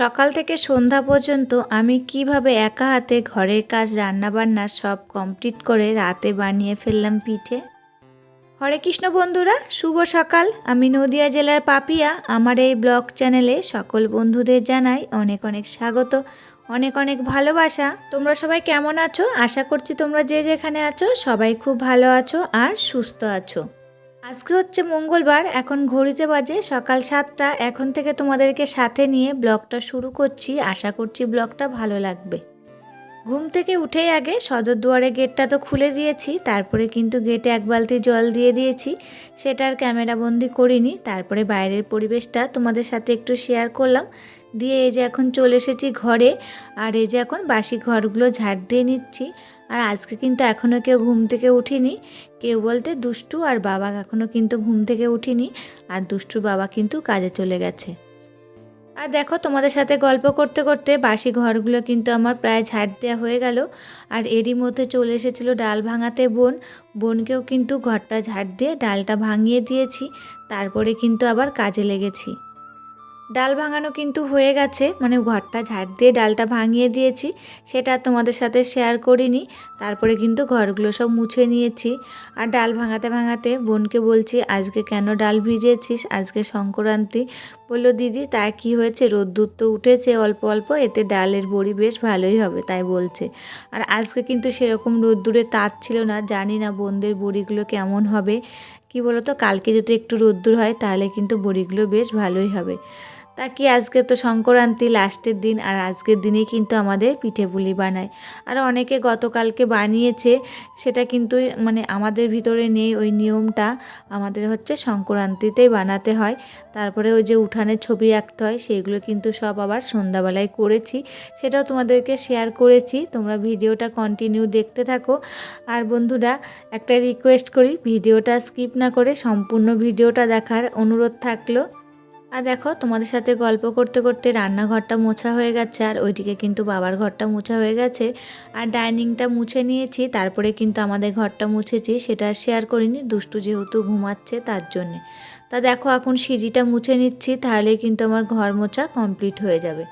সকাল থেকে সন্ধ্যা পর্যন্ত আমি কীভাবে একা হাতে ঘরের কাজ, রান্নাবান্না সব কমপ্লিট করে রাতে বানিয়ে ফেললাম পিঠে? হরে কৃষ্ণ বন্ধুরা, শুভ সকাল। আমি নদিয়া জেলার পাপিয়া। আমার এই ব্লগ চ্যানেলে সকল বন্ধুদের জানাই অনেক অনেক স্বাগত, অনেক অনেক ভালোবাসা। তোমরা সবাই কেমন আছো? আশা করছি তোমরা যে যেখানে আছো সবাই খুব ভালো আছো আর সুস্থ আছো। আজকে হচ্ছে মঙ্গলবার, এখন ঘড়িতে বাজে সকাল সাতটা। এখন থেকে তোমাদেরকে সাথে নিয়ে ব্লগটা শুরু করছি। আশা করছি ব্লগটা ভালো লাগবে। ঘুম থেকে উঠেই আগে সদর দুয়ারে গেটটা তো খুলে দিয়েছি, তারপরে কিন্তু গেটে এক বালতি জল দিয়ে দিয়েছি। সেটার ক্যামেরাবন্দি করিনি, তারপরে বাইরের পরিবেশটা তোমাদের সাথে একটু শেয়ার করলাম। দিয়ে এই যে এখন চলে এসেছি ঘরে, আর এই যে এখন বাসি ঘরগুলো ঝাড় দিয়ে নিচ্ছি। আর আজকে কিন্তু এখনও কেউ ঘুম থেকে উঠিনি। কেউ বলতে দুষ্টু আর বাবা এখনও কিন্তু ঘুম থেকে উঠিনি। আর দুষ্টুর বাবা কিন্তু কাজে চলে গেছে। আর দেখো তোমাদের সাথে গল্প করতে করতে বাসি ঘরগুলো কিন্তু আমার প্রায় ঝাড় দেওয়া হয়ে গেল। আর এরই মধ্যে চলে এসেছিল ডাল ভাঙাতে বোন। বোনকেও কিন্তু ঘরটা ঝাড় দিয়ে ডালটা ভাঙিয়ে দিয়েছি। তারপরে কিন্তু আবার কাজে লেগেছি। ডাল ভাঙানো কিন্তু হয়ে গেছে। মানে ঘরটা ঝাড় দিয়ে ডালটা ভাঙিয়ে দিয়েছি। সেটা তোমাদের সাথে শেয়ার করিনি। তারপরে কিন্তু ঘরগুলো সব মুছে নিয়েছি। আর ডাল ভাঙাতে ভাঙাতে বোনকে বলছি, আজকে কেন ডাল ভিজিয়েছিস আজকে সংক্রান্তি। বলল, দিদি, তা কি হয়েছে? রোদ্দুর তো উঠেছে অল্প অল্প, এতে ডালের বড়ি বেশ ভালোই হবে। তাই বলছে। আর আজকে কিন্তু সেরকম রোদ্দুরে তাঁত ছিল না। জানি না বোনদের বড়িগুলো কেমন হবে। কি বলতো, কালকে যদি একটু রোদ্দুর হয়, তাহলে কিন্তু বড়িগুলো বেশ ভালোই হবে। তা কি আজকে তো সংক্রান্তি লাস্টের দিন আর আজকের দিনেই কিন্তু আমাদের পিঠে পুলি বানায়। আর অনেকে গতকালকে বানিয়েছে, সেটা কিন্তু মানে আমাদের ভিতরে নেই, ওই নিয়মটা আমাদের হচ্ছে সংক্রান্তিতেই বানাতে হয়। তারপরে ওই যে উঠানের ছবি আঁকতে হয় সেইগুলো কিন্তু সব আবার সন্ধ্যাবেলায় করেছি। সেটাও তোমাদেরকে শেয়ার করেছি, তোমরা ভিডিওটা কন্টিনিউ দেখতে থাকো। আর বন্ধুরা, একটা রিকোয়েস্ট করি, ভিডিওটা স্কিপ না করে সম্পূর্ণ ভিডিওটা দেখার অনুরোধ থাকল। আর দেখো, তোমাদের সাথে গল্প করতে করতে রান্নাঘরটা মোছা হয়ে গেছে আর ওইদিকে কিন্তু বাবার ঘরটা মোছা হয়ে গেছে। আর ডাইনিংটা মুছে নিয়েছি, তারপরে কিন্তু আমাদের ঘরটা মুছেছি, সেটা শেয়ার করিনি, দুষ্টু যেহেতু ঘুমাচ্ছে তার জন্যে। তা দেখো, এখন সিঁড়িটা মুছে নিচ্ছি তাহলে কিন্তু আমার ঘর মোছা কমপ্লিট হয়ে যাবে।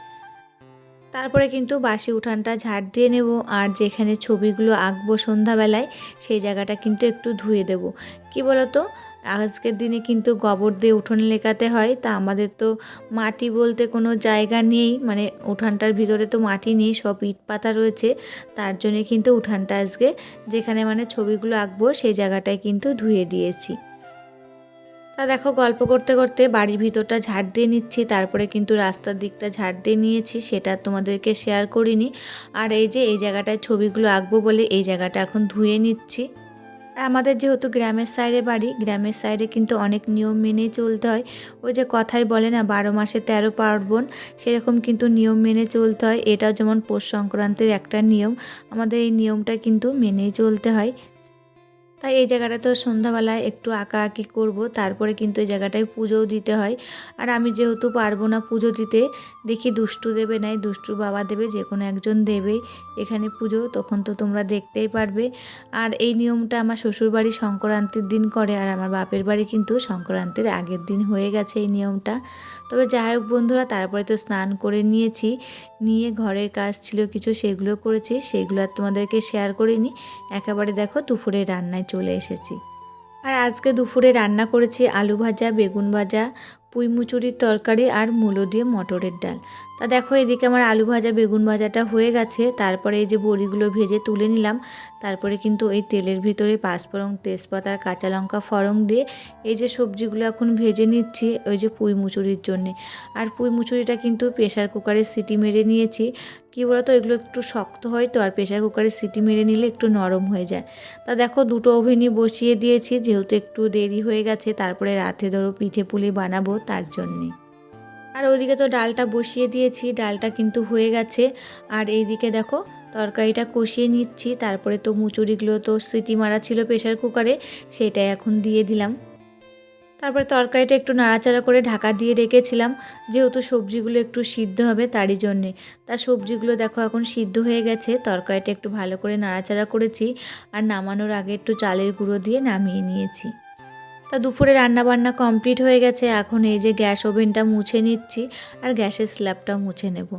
তারপরে কিন্তু বাসি উঠানটা ঝাড় দিয়ে নেব, আর যেখানে ছবিগুলো আঁকবো সন্ধ্যাবেলায়, সেই জায়গাটা কিন্তু একটু ধুয়ে দেব। কি বলতো? আজকের দিনে কিন্তু গোবর দিয়ে উঠোন লেখাতে হয়, তা আমাদের তো মাটি বলতে কোনো জায়গা নেই মানে উঠানটার ভিতরে তো মাটি নেই, সব ইট পাতা রয়েছে, তার জন্যে কিন্তু উঠানটা আজকে যেখানে মানে ছবিগুলো আঁকবো সেই জায়গাটায় কিন্তু ধুয়ে দিয়েছি। তা দেখো গল্প করতে করতে বাড়ির ভিতরটা ঝাড় দিয়ে নিচ্ছি, তারপরে কিন্তু রাস্তার দিকটা ঝাড় দিয়ে নিয়েছি, সেটা তোমাদেরকে শেয়ার করিনি। আর এই যে এই জায়গাটায় ছবিগুলো আঁকবো বলে এই জায়গাটা এখন ধুয়ে নিচ্ছি। আমাদের যেহেতু গ্রামের সাইডে বাড়ি, গ্রামের সাইডে কিন্তু অনেক নিয়ম মেনেই চলতে হয়। ওই যে কথাই বলে না, বারো মাসে তেরো পার্বণ, সেরকম কিন্তু নিয়ম মেনে চলতে হয়। এটাও যেমন পৌষ সংক্রান্তির একটা নিয়ম, আমাদের এই নিয়মটা কিন্তু মেনেই চলতে হয়। তাই এই জায়গাটা তো সন্ধ্যাবেলায় একটু আঁকা আঁকি করব, তারপরে কিন্তু এই জায়গাটায় পুজোও দিতে হয়। আর আমি যেহেতু পারব না পুজো দিতে, দেখি দুষ্টু দেবে নাই, দুষ্টু বাবা দেবে, যে কোনো একজন দেবেই এখানে পুজো, তখন তো তোমরা দেখতেই পারবে। আর এই নিয়মটা আমার শ্বশুরবাড়ি সংক্রান্তির দিন করে, আর আমার বাপের বাড়ি কিন্তু সংক্রান্তির আগের দিন হয়ে গেছে এই নিয়মটা। তবে যাই হোক বন্ধুরা, তারপরে তো স্নান করে নিয়েছি, নিয়ে ঘরের কাজ ছিল কিছু, সেগুলো করেছি, সেগুলো আর তোমাদেরকে শেয়ার করিনি। একেবারে দেখো দুপুরে রান্নায় চলে এসেছি। আর আজকে দুপুরে রান্না করেছি আলু ভাজা, বেগুন ভাজা পুঁই মুচুরির তরকারি আর মূলো দিয়ে মটরের ডাল। তা দেখো, এদিকে আমার আলু ভাজা, বেগুন ভাজাটা হয়ে গেছে। তারপরে এই যে বড়িগুলো ভেজে তুলে নিলাম। তারপরে কিন্তু এই তেলের ভিতরে পাঁচফোড়ন তেজপাতা আর কাঁচা লঙ্কা ফড়ং দিয়ে এই যে সবজিগুলো এখন ভেজে নিচ্ছি, ওই যে পুঁই মুচুরির জন্যে। আর পুঁই মুচুরিটা কিন্তু প্রেশার কুকারে সিটি মেরে নিয়েছি। কী বলতো, এগুলো একটু শক্ত হয় তো, আর প্রেশার কুকারে সিটি মেরে নিলে একটু নরম হয়ে যায়। তা দেখো, দুটো ওভেনই বসিয়ে দিয়েছি, যেহেতু একটু দেরি হয়ে গেছে, তারপরে রাতে ধরো পিঠে পুলি বানাবো তার জন্যে। আর ওইদিকে তো ডালটা বসিয়ে দিয়েছি, ডালটা কিন্তু হয়ে গেছে। আর এইদিকে দেখো, তরকারিটা কষিয়ে নিচ্ছি, তারপরে তো মুচুরিগুলো তো সিটি মারা ছিল প্রেশার কুকারে, সেটাই এখন দিয়ে দিলাম। তারপরে তরকারিটা একটু নাড়াচাড়া করে ঢাকা দিয়ে রেখেছিলাম, যেহেতু সবজিগুলো একটু সিদ্ধ হবে তারই জন্যে। তার সবজিগুলো দেখো এখন সিদ্ধ হয়ে গেছে, তরকারিটা একটু ভালো করে নাড়াচাড়া করেছি, আর নামানোর আগে একটু চালের গুঁড়ো দিয়ে নামিয়ে নিয়েছি। তা দুপুরে রান্না বান্না কমপ্লিট হয়ে গেছে। এখন এই যে গ্যাস ওভেনটা মুছে নিচ্ছি আর গ্যাসের স্ল্যাবটাও মুছে নেব।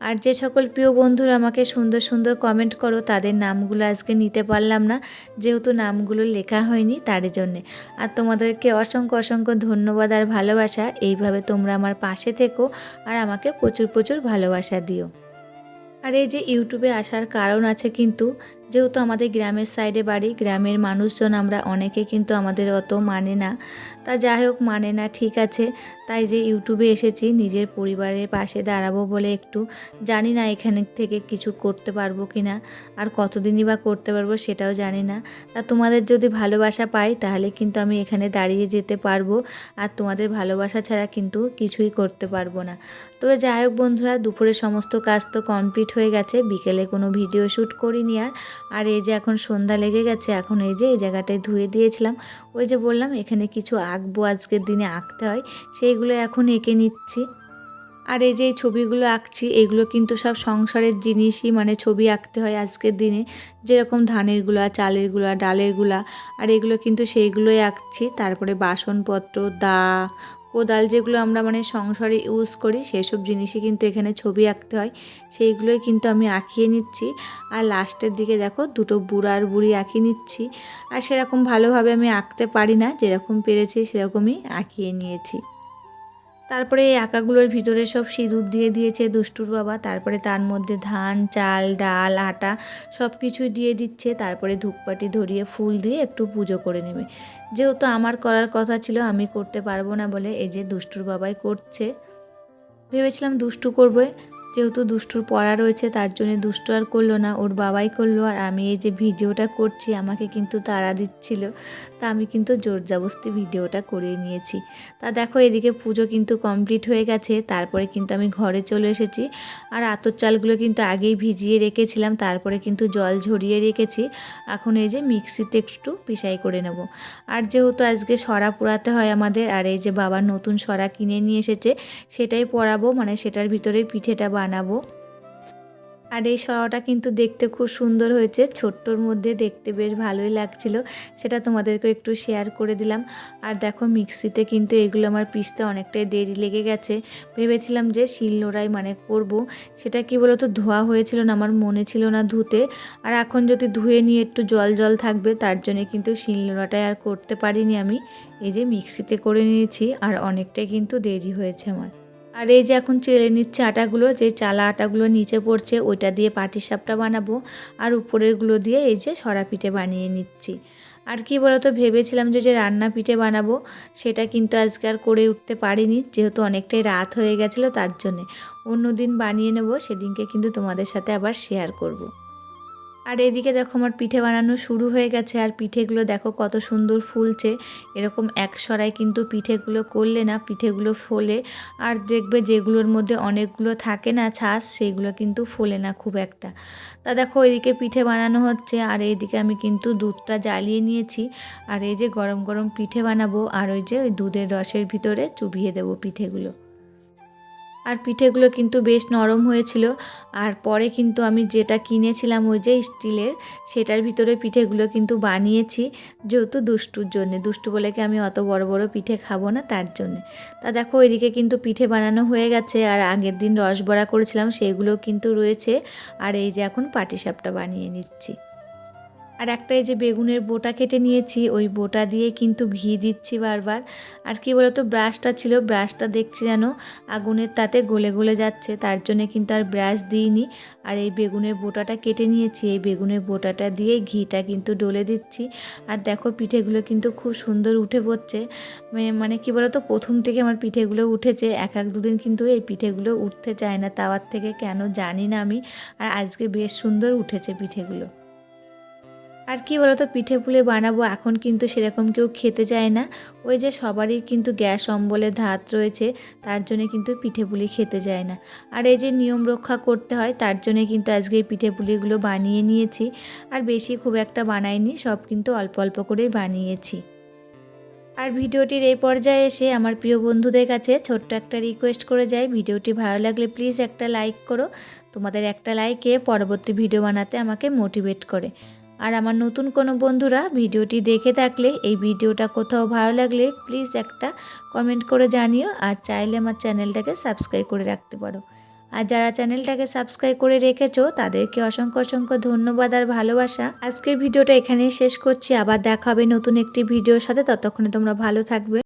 আর যে সকল প্রিয় বন্ধুরা আমাকে সুন্দর সুন্দর কমেন্ট করো, তাদের নামগুলো আজকে নিতে পারলাম না। যেহেতু নামগুলো লেখা হয়নি তার জন্যে। আর তোমাদেরকে অসংখ্য অসংখ্য ধন্যবাদ আর ভালোবাসা। এইভাবে তোমরা আমার পাশে থেকো আর আমাকে প্রচুর প্রচুর ভালোবাসা দিও। আর এই যে ইউটিউবে আসার কারণ আছে কিন্তু যেহেতু আমাদের গ্রামের সাইডে বাড়ি, গ্রামের মানুষজন আমরা অনেকে কিন্তু আমাদের অত মানে না। তা যাই হোক মানে না, ঠিক আছে। তাই যে ইউটিউবে এসেছি, নিজের পরিবারের পাশে দাঁড়াবো বলে একটু জানি না এখানে থেকে কিছু করতে পারব কি না আর কতদিনই বা করতে পারব সেটাও জানি না। তা তোমাদের যদি ভালোবাসা পাই, তাহলে কিন্তু আমি এখানে দাঁড়িয়ে যেতে পারব, আর তোমাদের ভালোবাসা ছাড়া কিন্তু কিছুই করতে পারব না। তবে যাই হোক বন্ধুরা, দুপুরে সমস্ত কাজ তো কমপ্লিট হয়ে গেছে। বিকেলে কোনো ভিডিও শ্যুট করিনি আর। আর এই যে এখন সন্ধ্যা লেগে গেছে, এখন এই যে এই জায়গাটায় ধুয়ে দিয়েছিলাম। ওই যে বললাম, এখানে কিছু আঁকবো, আজকের দিনে আঁকতে হয়। সেইগুলো এখন এঁকে নিচ্ছি। আর এই যে ছবিগুলো আঁকছি, এগুলো কিন্তু সব সংসারের জিনিসই মানে ছবি আঁকতে হয় আজকের দিনে। যেরকম ধানেরগুলা চালেরগুলা ডালেরগুলা আর এগুলো কিন্তু সেইগুলোই আঁকছি। তারপরে বাসনপত্র, দা কোদাল যেগুলো আমরা মানে সংসারে ইউজ করি, সেসব জিনিসই কিন্তু এখানে ছবি আঁকতে হয়। সেইগুলোই কিন্তু আমি আঁকিয়ে নিচ্ছি। আর লাস্টের দিকে দেখো, দুটো বুড়ার বুড়ি আঁকিয়ে নিচ্ছি। আর সেরকম ভালোভাবে আমি আঁকতে পারি না, যেরকম পেরেছি সেরকমই আঁকিয়ে নিয়েছি। তারপরে এই আঁকাগুলোর ভিতরে সব সিঁদুর দিয়ে দিয়েছে দুষ্টুর বাবা। তারপরে তার মধ্যে ধান, চাল, ডাল, আটা সব কিছুই দিয়ে দিচ্ছে। তারপরে ধূপকাঠি ধরিয়ে ফুল দিয়ে একটু পুজো করে নেবে। যেহেতু আমার করার কথা ছিল, আমি করতে পারব না বলে এই যে দুষ্টুর বাবাই করছে। ভেবেছিলাম দুষ্টু করবে যেহেতু দুষ্টুর পড়া রয়েছে, তার জন্য দুষ্টু আর করল না, ওর বাবাই করল। আর আমি এই যে ভিডিওটা করছি, আমাকে কিন্তু তাড়া দিচ্ছিল। তা আমি কিন্তু জোর জবস্তি ভিডিওটা করে নিয়েছি। তা দেখো, এদিকে পুজো কিন্তু কমপ্লিট হয়ে গেছে। তারপরে কিন্তু আমি ঘরে চলে এসেছি। আর আতর চালগুলো কিন্তু আগেই ভিজিয়ে রেখেছিলাম। তারপরে কিন্তু জল ঝরিয়ে রেখেছি। এখন এই যে মিক্সিতে একটু পিসাই করে নেব। আর যেহেতু আজকে সরা পোড়াতে হয় আমাদের, আর এই যে বাবার নতুন সরা কিনে নিয়ে এসেছে, সেটাই পরাবো। মানে সেটার ভিতরে পিঠেটা বানাবো। আর এই সরাটা কিন্তু দেখতে খুব সুন্দর হয়েছে। ছোট্টর মধ্যে দেখতে বেশ ভালোই লাগছিল। সেটা তোমাদেরকে একটু শেয়ার করে দিলাম। আর দেখো, মিক্সিতে কিন্তু এগুলো আমার পিসতে অনেকটাই দেরি লেগে গেছে। ভেবেছিলাম যে শিলনোড়াই মানে করব। সেটা কি বলতো, ধোয়া হয়েছিল না, আমার মনে ছিল না ধুতে। আর এখন যদি ধুয়ে নিয়ে একটু জল জল থাকবে, তার জন্য কিন্তু শিলনোড়াটাই আর করতে পারিনি আমি। এই যে মিক্সিতে করে নিয়েছি, আর অনেকটাই কিন্তু দেরি হয়েছে আমার। আর এই যে এখন চেলে নিচ্ছে আটাগুলো, যে চালা আটাগুলো নিচে পড়ছে, ওইটা দিয়ে পাটিসাপটা বানাবো। আর উপরেরগুলো দিয়ে এই যে সরা পিঠে বানিয়ে নিচ্ছি। আর কি বলতো, ভেবেছিলাম যে যে রান্না পিঠে বানাবো, সেটা কিন্তু আজকে আর করে উঠতে পারিনি, যেহেতু অনেকটাই রাত হয়ে গেছিল তার জন্যে। অন্য দিন বানিয়ে নেব, সেদিনকে কিন্তু তোমাদের সাথে আবার শেয়ার করব। আর এদিকে দেখো আমার পিঠে বানানো শুরু হয়ে গেছে, আর পিঠেগুলো দেখো কত সুন্দর ফুলছে। এরকম এক সরাই কিন্তু পিঠেগুলো করলে না, পিঠেগুলো ফোলে। আর দেখবে যেগুলোর মধ্যে অনেকগুলো থাকে না ছাস সেগুলো কিন্তু ফোলে না খুব একটা। তা দেখো এদিকে পিঠে বানানো হচ্ছে, আর এইদিকে আমি কিন্তু দুধটা জ্বালিয়ে নিয়েছি। আর এই যে গরম গরম পিঠে বানাবো, আর ওই যে ওই দুধের রসের ভিতরে চুবিয়ে দেবো পিঠেগুলো। আর পিঠেগুলো কিন্তু বেশ নরম হয়েছিল। আর পরে কিন্তু আমি যেটা কিনেছিলাম ওই যে স্টিলের, সেটার ভিতরে পিঠেগুলো কিন্তু বানিয়েছি যেহেতু দুষ্টুর জন্যে। দুষ্টু বলে কি আমি অত বড় বড় পিঠে খাব না তার জন্যে। তা দেখো ওইদিকে কিন্তু পিঠে বানানো হয়ে গেছে আর আগের দিন রসবড়া করেছিলাম সেগুলো কিন্তু রয়েছে। আর এই যে এখন পাটিসাপটা বানিয়ে নিচ্ছি। আর একটা এই যে বেগুনের বোটা কেটে নিয়েছি, ওই বোটা দিয়ে কিন্তু ঘি দিচ্ছি বারবার। আর কি বলতো, ব্রাশটা ছিল, ব্রাশটা দেখছি যেন আগুনের তাতে গলে গলে যাচ্ছে, তার জন্য কিন্তু আর ব্রাশ দিইনি। আর এই বেগুনের বোটাটা কেটে নিয়েছি, এই বেগুনের বোটাটা দিয়ে ঘিটা কিন্তু ডলে দিচ্ছি। আর দেখো, পিঠেগুলো কিন্তু খুব সুন্দর উঠে পড়ছে। মানে কি বলতো, প্রথম থেকে আমার পিঠেগুলো উঠেছে, এক এক দুদিন কিন্তু এই পিঠেগুলো উঠতে চায় না, তাওয়ার থেকে কেন জানি না আমি। আর আজকে বেশ সুন্দর উঠেছে পিঠেগুলো। আর কি বলতো, পিঠে পুলে বানাবো এখন কিন্তু সেরকম কেউ খেতে চায় না। ওই যে সবারই কিন্তু গ্যাস, অম্বলের ধাত রয়েছে, তার জন্য কিন্তু পিঠে পুলি খেতে যায় না। আর এই যে নিয়ম রক্ষা করতে হয়, তার জন্য কিন্তু আজকে এই পিঠে পুলিগুলো বানিয়ে নিয়েছি। আর বেশি খুব একটা বানাইনি, সব কিন্তু অল্প অল্প করেই বানিয়েছি। আর ভিডিওটির এই পর্যায়ে এসে আমার প্রিয় বন্ধুদের কাছে ছোট্ট একটা রিকোয়েস্ট করে যাই। ভিডিওটি ভালো লাগলে প্লিজ একটা লাইক করো। তোমাদের একটা লাইকে পরবর্তী ভিডিও বানাতে আমাকে মোটিভেট করে। আর আমার নতুন কোনো বন্ধুরা ভিডিওটি দেখে থাকলে এই ভিডিওটা কোথাও ভালো লাগলে প্লিজ একটা কমেন্ট করে জানিও আর চাইলে আমার চ্যানেলটাকে সাবস্ক্রাইব করে রাখতে পারো। আর যারা চ্যানেলটাকে সাবস্ক্রাইব করে রেখেছো, তাদেরকে অসংখ্য অসংখ্য ধন্যবাদ আর ভালোবাসা। আজকের ভিডিওটা এখানেই শেষ করছি। আবার দেখা হবে নতুন একটি ভিডিওর সাথে। ততক্ষণে তোমরা ভালো থাকবে।